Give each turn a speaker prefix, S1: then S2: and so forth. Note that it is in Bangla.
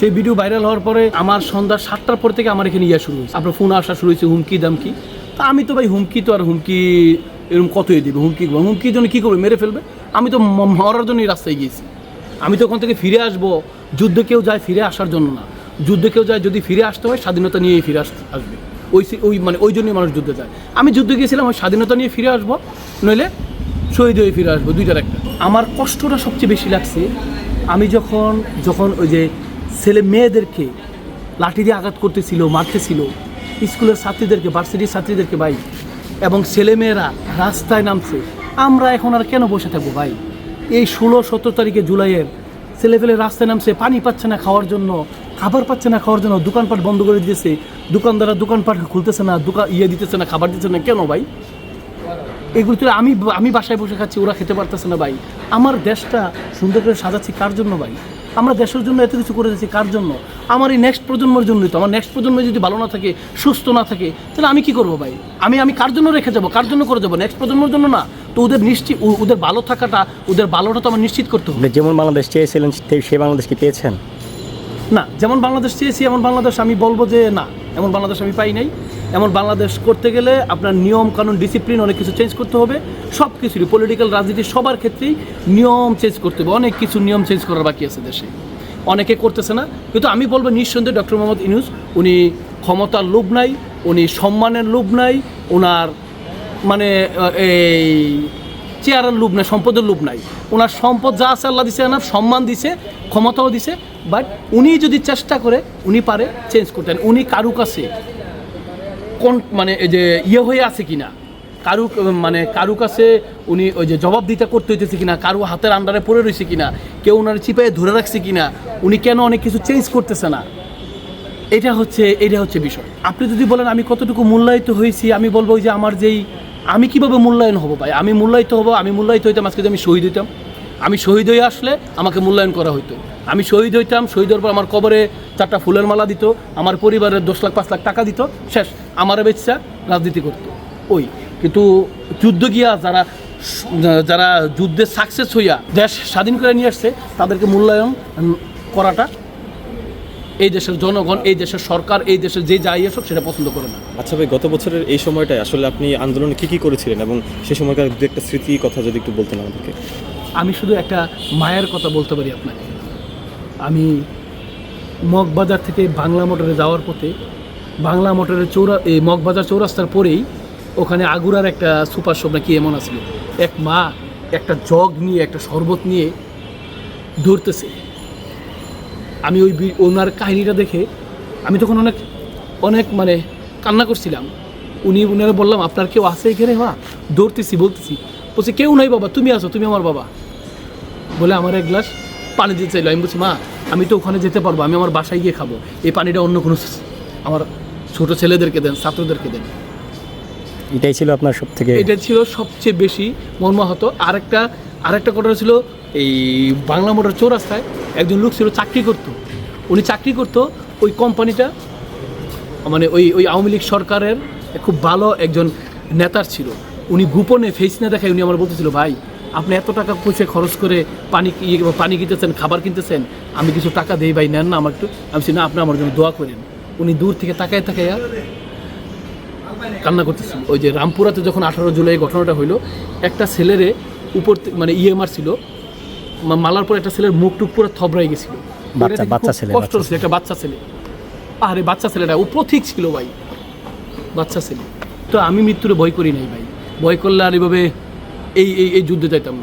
S1: সেই ভিডিও ভাইরাল হওয়ার পরে আমার সন্ধ্যা সাতটার পর থেকে আমার এখানে ইয়া শুরু হয়েছে। আপনার ফোন আসা শুরু হয়েছে, হুমকি, দামকি। তা আমি তো ভাই হুমকি তো আর হুমকি এরকম কতই দেবে? হুমকি হুমকির জন্য কী করবে? মেরে ফেলবে? আমি তো মরার জন্যই রাস্তায় গিয়েছি। আমি তো ওখান থেকে ফিরে আসব। যুদ্ধে কেউ যায় ফিরে আসার জন্য না। যুদ্ধে কেউ যায় যদি ফিরে আসতে হয়, স্বাধীনতা নিয়েই ফিরে আসতে আসবে। ওই ওই মানে ওই জন্যই মানুষ যুদ্ধে যায়। আমি যুদ্ধে গিয়েছিলাম, ওই স্বাধীনতা নিয়ে ফিরে আসব, নইলে শহীদ হয়ে ফিরে আসব, দুইটার একটা। আমার কষ্টটা সবচেয়ে বেশি লাগছে, আমি যখন যখন ওই যে ছেলে মেয়েদেরকে লাঠি দিয়ে আঘাত করতেছিল, মারতেছিল। স্কুলের ছাত্রীদেরকে ভার্সিটির ছাত্রীদেরকে ভাই। এবং ছেলেমেয়েরা রাস্তায় নামছে। আমরা এখন আর কেন বসে থাকব ভাই? এই ষোলো, সতেরো তারিখে জুলাইয়ের ছেলে ছেলেপেলে রাস্তায় নামছে, পানি পাচ্ছে না খাওয়ার জন্য, খাবার পাচ্ছে না খাওয়ার জন্য, দোকানপাট বন্ধ করে দিয়েছে দোকানদাররা দোকানপাট খুলতেছে না, দোকান ইয়ে দিতেছে না, খাবার দিতেছে না, কেন ভাই? এগুলো তো আমি আমি বাসায় বসে খাচ্ছি, ওরা খেতে পারতেছে না ভাই। আমার দেশটা সুন্দর করে সাজাচ্ছি কার জন্য ভাই? আমরা দেশের জন্য এত কিছু করে যাচ্ছি কার জন্য? আমার এই নেক্সট প্রজন্মের জন্যই তো আমার নেক্সট প্রজন্ম যদি ভালো না থাকে সুস্থ না থাকে তাহলে আমি কি করব ভাই? আমি আমি কার জন্য রেখে যাব? কার জন্য করে যাব? নেক্সট প্রজন্মের জন্য না। তো ওদের নিশ্চিত ওদের ভালো থাকাটা ওদের ভালোটা তো আমার নিশ্চিত করতে হবে।
S2: যেমন বাংলাদেশ চেয়েছিলেন সে- সেই বাংলাদেশ কি পেয়েছেন?
S1: না যেমন বাংলাদেশ চেয়েছি এমন বাংলাদেশ আমি বলব যে না এমন বাংলাদেশ আমি পাই নাই। এমন বাংলাদেশ করতে গেলে আপনার নিয়ম, কানুন ডিসিপ্লিন অনেক কিছু চেঞ্জ করতে হবে। সব কিছুরই পলিটিক্যাল রাজনীতি সবার ক্ষেত্রেই নিয়ম চেঞ্জ করতে হবে। অনেক কিছু নিয়ম চেঞ্জ করার বাকি আছে দেশে। অনেকে করতেছে না, কিন্তু আমি বলব নিঃসন্দেহে ডক্টর মোহাম্মদ ইনুস উনি ক্ষমতার লোভ নাই, উনি সম্মানের লোভ নাই ওনার মানে এই চেয়ারের লোভ নাই, সম্পদের লোভ নাই। ওনার সম্পদ যা আছে আল্লাহ দিছে এনার সম্মান দিছে, ক্ষমতাও দিছে বাট উনি যদি চেষ্টা করে, উনি পারে চেঞ্জ করতেন উনি কারু কাছে কোন মানে এই যে ইয়ে হয়ে আছে কিনা? কারু মানে কারু কাছে উনি ওই যে জবাব দিতে করতে হইতেছে কিনা? কারু হাতের আন্ডারে পড়ে রয়েছে কিনা? কেউ ওনার চিপায় ধরে রাখছে কিনা? উনি কেন অনেক কিছু চেঞ্জ করতেছে না? এটা হচ্ছে এটা হচ্ছে বিষয়। আপনি যদি বলেন, আমি কতটুকু মূল্যায়িত হয়েছি? আমি বলব যে আমার যেই, আমি কীভাবে মূল্যায়ন হব ভাই? আমি মূল্যায়িত হব, আমি মূল্যায়িত হইতাম, আজকে যদি আমি শহীদ হইতাম। আমি শহীদ হয়ে আসলে আমাকে মূল্যায়ন করা হইতো। আমি শহীদ হইতাম, শহীদ হওয়ার পর আমার কবরে চারটা ফুলের মালা দিত, আমার পরিবারের দশ লাখ, পাঁচ লাখ টাকা দিত, শেষ। আমার বেচ্ছা রাজনীতি করতো। ওই। কিন্তু যুদ্ধ গিয়া যারা যারা যুদ্ধে সাকসেস হইয়া দেশ স্বাধীন করে নিয়ে আসছে, তাদেরকে মূল্যায়ন করাটা এই দেশের জনগণ, এই দেশের সরকার, এই দেশের যে যাই এসব সেটা পছন্দ করে না।
S3: আচ্ছা ভাই, গত বছরের এই সময়টায় আসলে আপনি আন্দোলনে কি কি করেছিলেন? এবং সেই সময়কার দু একটা স্মৃতি, কথা যদি একটু বলতেন আমাদেরকে।
S1: আমি শুধু একটা মায়ের কথা বলতে পারি আপনাকে। আমি মগবাজার থেকে বাংলা মোটরে যাওয়ার পথে বাংলা মোটরের চৌরা, এই মগবাজার চৌরাস্তার পরেই ওখানে আগুরার একটা সুপার শপ নাকি এমন আছিল এক মা একটা জগ নিয়ে, একটা শরবত নিয়ে ধরতেছে আমি ওই ওনার কাহিনীটা দেখে আমি তখন অনেক অনেক মানে কান্না করছিলাম। উনি, উনারা বললাম, আপনার কেউ আছে এখানে মা? দৌড়তেছি, বলতেছি বলছি কেউ নাই বাবা তুমি আসো তুমি আমার বাবা। বলে আমার এক গ্লাস পানি দিতে চাইলো। আমি বলছি মা আমি তো ওখানে যেতে পারব আমি আমার বাসায় গিয়ে খাব। এই পানিটা অন্য কোনো আমার ছোট ছেলেদেরকে দেন ছাত্রদেরকে দেন।
S2: এটাই ছিল আপনার সব থেকে
S1: এটা ছিল সবচেয়ে বেশি মর্মাহত। আরেকটা আরেকটা ঘটনা ছিল এই বাংলা মোটর চৌরাস্তায় একজন লোক ছিল চাকরি করতো। উনি চাকরি করতো ওই কোম্পানিটা মানে ওই ওই আওয়ামী লীগ সরকারের খুব ভালো একজন নেতার ছিল। উনি গোপনে ফেস না দেখায় উনি আমার বলতেছিল ভাই আপনি এত টাকা পয়সা খরচ করে পানি ইয়ে পানি কিনতেছেন খাবার কিনতেছেন আমি কিছু টাকা দিই ভাই নেন না আমার একটু। আমি না আপনি আমার জন্য দোয়া করেন। উনি দূর থেকে তাকায় তাকাইয়া কান্না করতেছিল ওই যে রামপুরাতে যখন আঠারো জুলাই ঘটনাটা হইল একটা ছেলেরে উপর মানে ইয়ে মারছিল। মালার পর একটা ছেলের মুখ টুক পুরো থবড়াই গেছিল।
S2: ছেলে,
S1: কষ্ট হচ্ছে একটা বাচ্চা ছেলে। আরে বাচ্চা ছেলেটা ও পথিক ছিল ভাই। বাচ্চা ছেলে। তো আমি মৃত্যুরে ভয় করি নাই ভাই। ভয় করলে আর এইভাবে এই এই যুদ্ধে যাইতাম না।